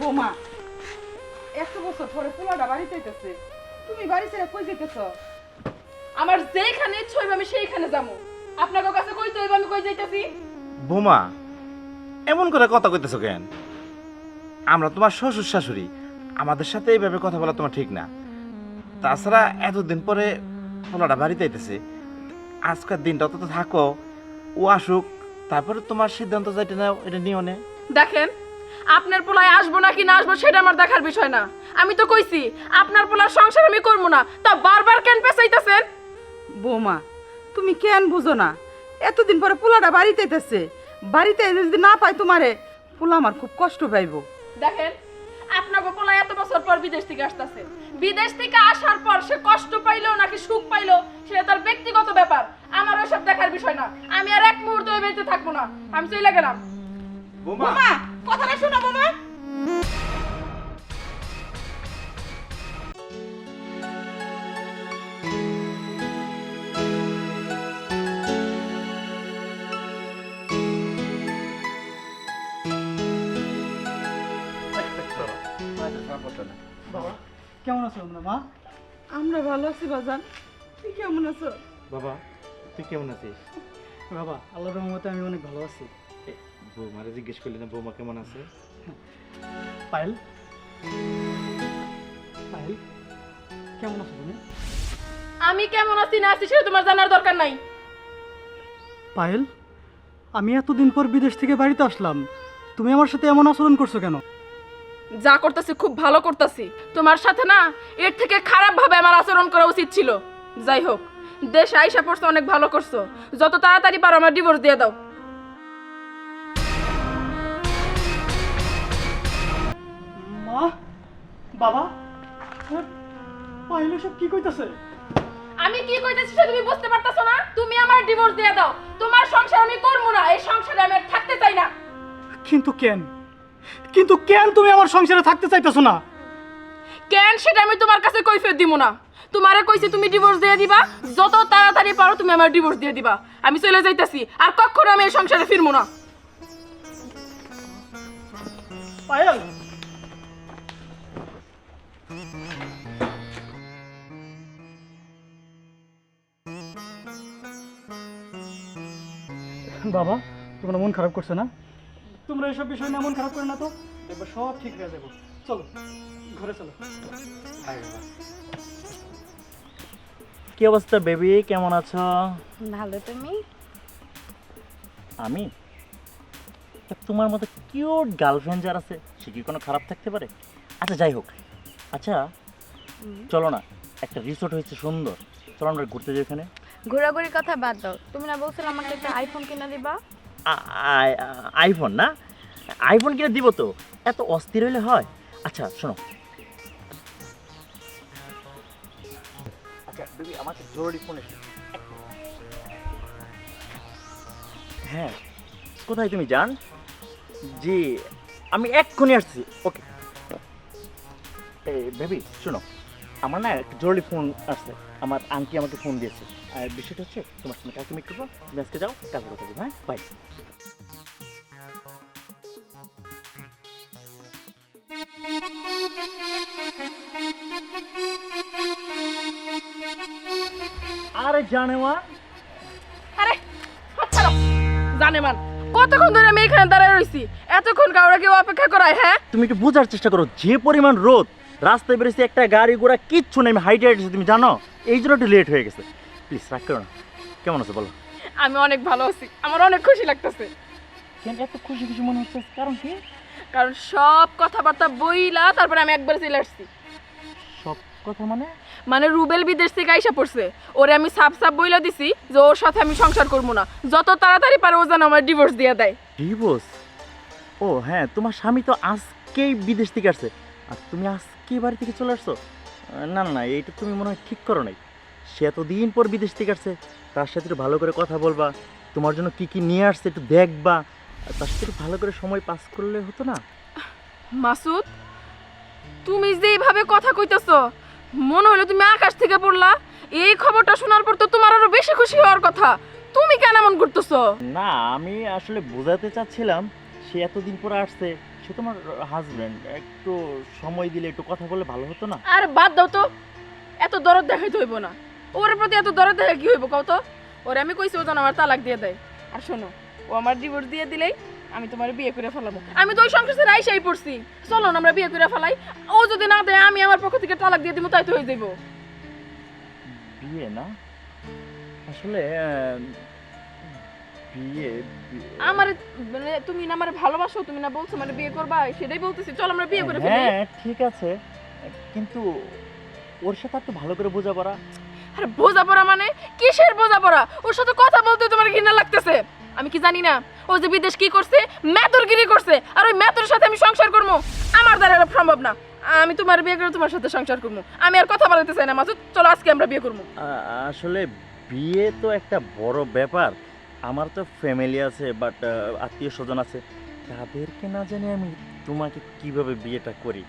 বোমা একশো বছর পরে পোলাটা বাড়িতে আইতেছে তুমি বাড়ি ছেড়ে কই যেতেছ আমার যেখানে ইচ্ছে হইবে আমি সেইখানে যাব আপনার কাছে কইতে হইবে আমি কই যাইতাছি? বোমা এমন করে কথা কইতেছো কেন? আমরা তোমার শ্বশুর শাশুড়ি আমাদের সাথে এইভাবে কথা বলা তোমার ঠিক না। তাছাড়া এতদিন পরে পোলাটা বাড়িতে আইতেছে আজকের দিনটা তো থাকো ও আসুক তারপরে তোমার সিদ্ধান্ত যেটা নাও এটা নিও নে। দেখেন আপনার পোলায় আসব নাকি না আসব সেটা আমার দেখার বিষয় না। আমি তো কইছি আপনার পোলার সংসার আমি করব না। তা বারবার কেন পেছাইতেছেন বৌমা তুমি কেন বুঝো না? এতদিন পরে পোলাটা বাড়িতে আইতেছে। বাড়িতে এসে যদি না পাই তোমারে পোলা আমার খুব কষ্ট পাইবো। দেখেন আপনাকে পোলা এত বছর পর বিদেশ থেকে আসতেছে। বিদেশ থেকে আসার পর সে কষ্ট পাইলো নাকি সুখ পাইলো সেটা তার ব্যক্তিগত ব্যাপার। আমার ওসব দেখার বিষয় না। আমি আর এক মুহূর্ত ওই বাড়িতে থাকব না। আমি চলে গেলাম। বোমা! কথাটা শোনো বোমা বাবা কেমন আছো তোমরা মা? আমরা ভালো আছি বাজান। তুই কেমন আছো? বাবা তুই কেমন আছিস? বাবা আল্লাহর রহমতে আমি অনেক ভালো আছি। বৌমারে জিজ্ঞেস করলি না বৌমা কেমন আছে? পায়েল? পায়েল কেমন আছো তুমি? আমি কেমন আছি না আছি সেটা তোমার জানার দরকার নাই। পায়েল আমি এতদিন পর বিদেশ থেকে বাড়িতে আসলাম। তুমি আমার সাথে এমন আচরণ করছ কেন? যা করতেছি খুব ভালো করতেছি। তোমার সাথে না এর থেকে খারাপ ভাবে আমার আচরণ করা উচিত ছিল। যাই হোক দেশ আইসা পড়ছো অনেক ভালো করছ। যত তাড়াতাড়ি পারো আমার ডিভোর্স দিয়ে দাও। বাবা। পায়েল সব কি কইতাছে? আমি কি কইতেছি সে তুমি বুঝতে পারতাছো না? তুমি আমার ডিভোর্স দিয়ে দাও। তোমার সংসার আমি করব না। এই সংসারে আমি আর থাকতে চাই না। কিন্তু কেন? কিন্তু কেন তুমি আমার সংসারে থাকতে চাইতেছো না? কেন সেটা আমি তোমার কাছে কৈফিয়ত দিব না? তোমারে কইছি তুমি ডিভোর্স দিয়ে দিবা। যত তাড়াতাড়ি পারো তুমি আমার ডিভোর্স দিয়ে দিবা। আমি চলে যাইতাছি। আর কখনো আমি এই সংসারে ফিরবো না। পায়েল বাবা তোমরা মন খারাপ করছে না? তোমরা এসব বিষয় নিয়ে মন খারাপ করে না তো। এবার সব ঠিক হয়ে যাব। চলো ঘরে চলো। কি অবস্থা বেবি? কেমন আছো? ভালো তুমি? আমি? তা তোমার মতো কিউট গার্লফ্রেন্ড যার আছে সে কি কোনো খারাপ থাকতে পারে? আচ্ছা যাই হোক। আচ্ছা চলো না একটা রিসোর্ট হয়েছে সুন্দর। চলো আমরা ঘুরতে যাই ওখানে ঘোরাঘুরির কথা বাদ দাও। তুমি না বলছিলে আমাকে একটা আইফোন কিনে দিবা? আইফোন না? আইফোন কিনে দিব তো? এত অস্থির হলে হয়। আচ্ছা শোনো। আচ্ছা আমাকে জরুরি ফোন হ্যাঁ কোথায় তুমি যান জি আমি এক্ষুনি আসছি। ওকে এই বেবি শোনো আমার না একটা জরুরি ফোন আসছে আমার আন্টি আমাকে ফোন দিয়েছে। আর বিষয়টা হচ্ছে তোমার সঙ্গে কালকে মিট করব তুমি আজকে যাও কালকে কথা বলব হ্যাঁ? বাই আরে জানেওয়া আরে হাত ছাড়ো। জানে মান কতক্ষণ ধরে আমি এখানে দাঁড়ায় রইছি? এতক্ষণ কাউরা কেউ অপেক্ষা করায় হ্যাঁ? তুমি একটু বোঝার চেষ্টা করো যে পরিমাণ রোদ রাস্তায় বেরিয়েছে একটা গাড়ি ঘোড়া কিচ্ছু নেই আমি হাইটে হাইটেছি তুমি জানো? এই জন্য একটু লেট হয়ে গেছে। প্লিজ রাগ করো না। কেমন আছে বলো? আমি অনেক ভালো আছি। আমার অনেক খুশি লাগতেছে। কেন এত খুশি খুশি মনে হচ্ছে? কারণ কি? কারণ সব কথাবার্তা বইলা তারপরে আমি একবার চলে আসছি। সব কথা মানে? মানে রুবেল বিদেশ থেকে আইসা পড়ছে। ওরে আমি সাপ সাপ বইলা দিছি যে ওর সাথে আমি সংসার করব না। যত তাড়াতাড়ি পারে ও যেন আমার ডিভোর্স দিয়ে দেয়। ডিভোর্স ও হ্যাঁ তোমার স্বামী তো আজকেই বিদেশ থেকে আসছে। আর তুমি আজকে বাড়ি থেকে চলে আসছো? না না না এইটা তুমি মনে হয় ঠিক করো নাই। সে এতদিন পর বিদেশ থেকে আসছে তার সাথে একটু ভালো করে কথা বলবা তোমার জন্য কি কি নিয়ে আসছে একটু দেখবা তার সাথে একটু ভালো করে সময় পাস করলে হতো না? মাসুদ তুমি যে এইভাবে কথা কইতেছো মনে হলো তুমি আকাশ থেকে পড়লা। এই খবরটা শোনার পর তো তোমার আরও বেশি খুশি হওয়ার কথা। তুমি কেন এমন করতেছো? না আমি আসলে বোঝাতে চাচ্ছিলাম সে এতদিন পর আসছে সে তোমার হাজবেন্ড একটু সময় দিলে একটু কথা বললে ভালো হতো না? আর বাদ দাও তো। এত দরদ দেখাইতে হইব না। ওর প্রতি এত দরদ দেখা কি হইব কও তো? ওরে আমি কইছি ও যেন আমার তালাক দিয়ে দেয়। আর শোনো ও আমার ডিভোর্স দিয়ে দিলেই আমি তোমার বিয়ে করে ফেলাবো। আমি তো ওই সংসার ছেড়ে আইসাই পড়ছি। চলো না আমরা বিয়ে করে ফেলাই। ও যদি না দেয় আমি আমার পক্ষ থেকে তালাক দিয়ে দিব তাই তো হয়ে যাইব। বিয়ে না? আসলে বিয়ে আমার মানে তুমি না আমার ভালোবাসো তুমি না বলছো মানে বিয়ে করবা সেটাই বলতেছি। চল আমরা বিয়ে করে ফেলি। হ্যাঁ ঠিক আছে। কিন্তু ওর সাথে একটু ভালো করে বোঝাপড়া। আরে বোঝাপড়া মানে? কিসের বোঝাপড়া? ওর সাথে কথা বলতে তোমার ঘৃণা লাগতেছে। আমি কি জানি না? ও যে বিদেশ কি করছে? মেতরগিরি করছে। আর ওই মেতর সাথে আমি সংসার করব আমার দ্বারা সম্ভব না। আমি তোমার বিয়ে করে তোমার সাথে সংসার করব আমি আর কথা বলতে চাই না মাসুদ। চলো আজকে আমরা বিয়ে করব আসলে বিয়ে তো একটা বড় ব্যাপার। আমার তো ফ্যামিলি আছে বাট আত্মীয় স্বজন আছে। তাদেরকে না জানি আমি তোমাকে কীভাবে বিয়েটা করি?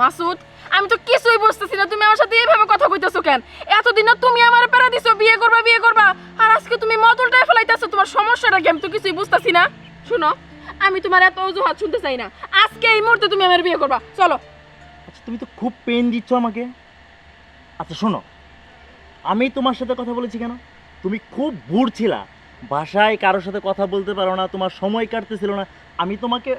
মাসুদ আমি তো কিছুই বুঝতেছি না। তুমি আমার সাথে এইভাবে কথা কইতেছো কেন? এতদিন না তুমি আমার প্যারা দিছো বিয়ে করবা বিয়ে করবা। আর আজকে তুমি মদলটাই ফেলাইতেছো তোমার সমস্যাটা কি আমি তো কিছুই বুঝতেছি না। শুনো আমি তোমার এত অজুহাত শুনতে চাই না। আজকে এই মুহূর্তে তুমি আমার বিয়ে করবা। চলো। আচ্ছা তুমি তো খুব পেন দিচ্ছ আমাকে। আচ্ছা শোনো আমি তোমার সাথে কথা বলেছি কেন? তুমি খুব বুড় ছিলা। বাসায় কারোর সাথে কথা বলতে পারো না তোমার সময় কাটতেছিল না। আমি তোমাকে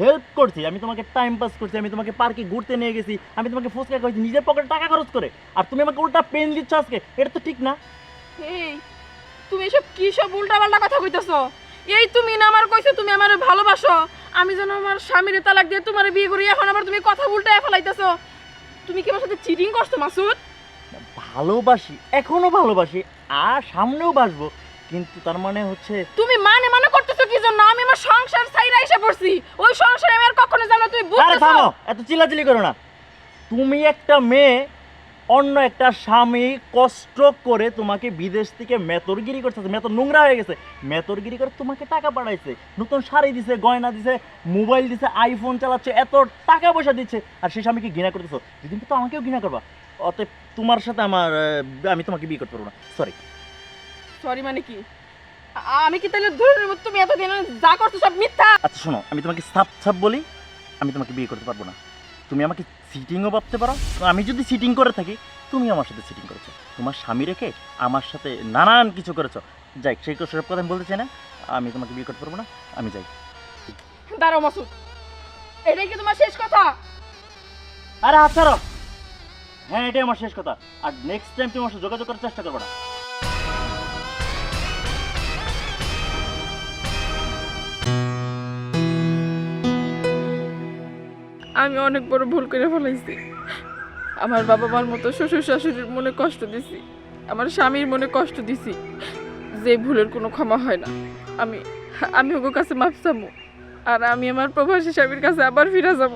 হেল্প করছি আমি তোমাকে টাইম পাস করছি আমি তোমাকে পার্কে ঘুরতে নিয়ে গেছি আমি তোমাকে ফুচকা খাইছি নিজের পকেটে টাকা খরচ করে। আর তুমি আমাকে উল্টা পেন দিচ্ছ আজকে এটা তো ঠিক না। এই তুমি এসব কি সব উল্টাপাল্টা কথা কইতেছো? এই তুমি না আমার কইছো তুমি আমার ভালোবাসো। আমি যেন আমার স্বামীর তালাক দিয়ে তোমার বিয়ে করি এখন আবার তুমি কথা উল্টায় ফেলাইতেছো। তুমি কি আমার সাথে চিটিং করছ মাসুদ? ভালোবাসি এখনও ভালোবাসি আর সামনেও বাসবো। কিন্তু তার মানে হচ্ছে তুমি মানে মানে করতেছো কি জন্য? আমি আমার সংসার ছাইরা এসে পড়ছি। ওই সংসারে আমি আর কখনো জানো তুমি আরে বুঝতেছো? থামো এত চিল্লাচিল্লি করো না। তুমি একটা মেয়ে অন্য একটা স্বামী কষ্ট করে তোমাকে বিদেশ থেকে মেতরগিরি করতেছে মেতর নোংরা হয়ে গেছে। মেতরগিরি করে তোমাকে টাকা পাঠাইছে নতুন শাড়ি দিছে গয়না দিছে মোবাইল দিছে আইফোন চালাচ্ছে এত টাকা পয়সা দিচ্ছে। আর সেই স্বামীকে ঘৃণা করতেছো। যেদিন তো আমাকেও ঘৃণা করবা। অতএব তোমার সাথে আমার আহ, আমি তোমাকে বিয়ে করতে পারব না। সরি সরি মানে কি? আমি কি তাহলে ধরে তুমি এতদিন যা করছ সব মিথ্যা? আচ্ছা শোনো আমি তোমাকে সাপ সাপ বলি আমি তোমাকে বিয়ে করতে পারব না। তুমি আমাকে সিটিংও ভাবতে পারো আমি যদি সিটিং করে থাকি তুমি আমার সাথে সিটিং করেছ। তোমার স্বামী রেখে আমার সাথে নানান কিছু করেছ। যাই সেই সব কথা আমি বলতে চাই না আমি তোমাকে বিয়ে করতে পারব না আমি যাই। দাঁড়াও মাসুদ এটাই কি তোমার শেষ কথা? আরে ছাড়ো! হ্যাঁ এটাই আমার শেষ কথা। আর নেক্সট টাইম তুমি আমার সাথে যোগাযোগ করার চেষ্টা করব না। আমি অনেক বড় ভুল করে ফেলাইছি। আমার বাবা মার মতো শ্বশুর শাশুড়ির মনে কষ্ট দিছি। আমার স্বামীর মনে কষ্ট দিছি যে ভুলের কোনো ক্ষমা হয় না। আমি আমি ওর কাছে মাফ চামো আর আমি আমার প্রবাসী স্বামীর কাছে আবার ফিরে যাব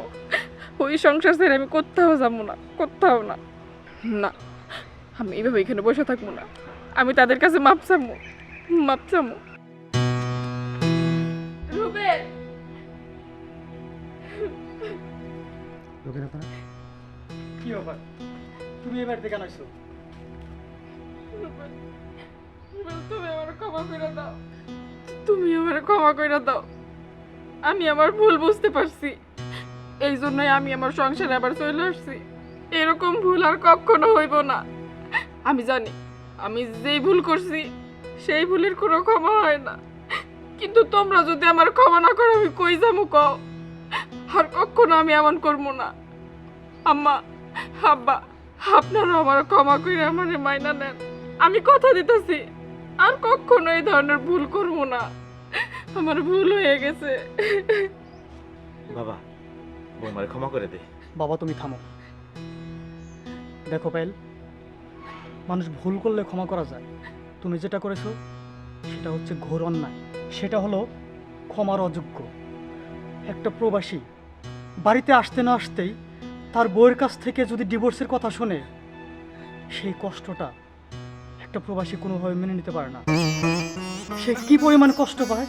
ওই সংসার ছেড়ে আমি কোথাও যাব না, কোথাও না। না, আমি এইভাবে এখানে বসে থাকব না। আমি তাদের কাছে মাপ চামো মাপ চামো। রুবেল! কি ব্যাপার? তুমি এবার থেকে আনাইছো তুমি আমার ক্ষমা করে দাও। তুমি আমার ক্ষমা করে দাও। আমি আমার ভুল বুঝতে পারছি। এই জন্যই আমি আমার সংসারে আবার চলে আসছি। এরকম ভুল আর কখনো হইব না। আমি জানি আমি যেই ভুল করছি সেই ভুলের কোনো ক্ষমা হয় না। কিন্তু তোমরা যদি আমার ক্ষমা না করো আমি কই যাব কও? আর কখনো আমি এমন করব না। আম্মা আব্বা আপনারা আমার ক্ষমা করে আমার মাইনা নেন। আমি কথা দিতেছি আর কখনো এই ধরনের ভুল করব না। আমার ভুল হয়ে গেছে। বাবা বৌমারে ক্ষমা করে দে। বাবা তুমি থামো। দেখো পাইল মানুষ ভুল করলে ক্ষমা করা যায়। তুমি যেটা করেছ সেটা হচ্ছে ঘোর অন্যায়। সেটা হলো ক্ষমার অযোগ্য। একটা প্রবাসী বাড়িতে আসতে না আসতেই তার বউয়ের কাছ থেকে যদি ডিভোর্সের কথা শোনে সেই কষ্টটা একটা প্রবাসী কোনোভাবে মেনে নিতে পারে না। সে কি পরিমাণ কষ্ট পায়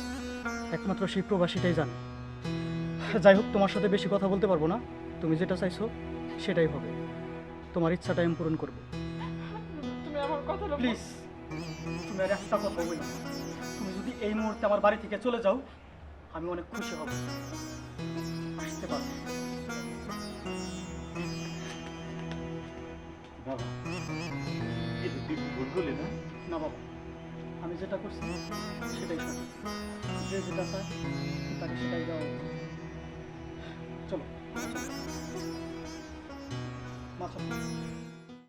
একমাত্র সেই প্রবাসীটাই জানে। যাই হোক তোমার সাথে বেশি কথা বলতে পারব না। তুমি যেটা চাইছো সেটাই হবে। তোমার ইচ্ছাটা আমি পূরণ করব। তুমি আমার প্লিজ তুমি আর একটা কথা বলো তুমি যদি এই মুহূর্তে আমার বাড়ি থেকে চলে যাও আমি অনেক খুশি হব। আসতে পারো বাবা এটা তুই ভুল করলি না? না বাবা আমি যেটা করছি সেটাই যে যেটা চায় তাকে সেটাই দেওয়া চলো। মা চলো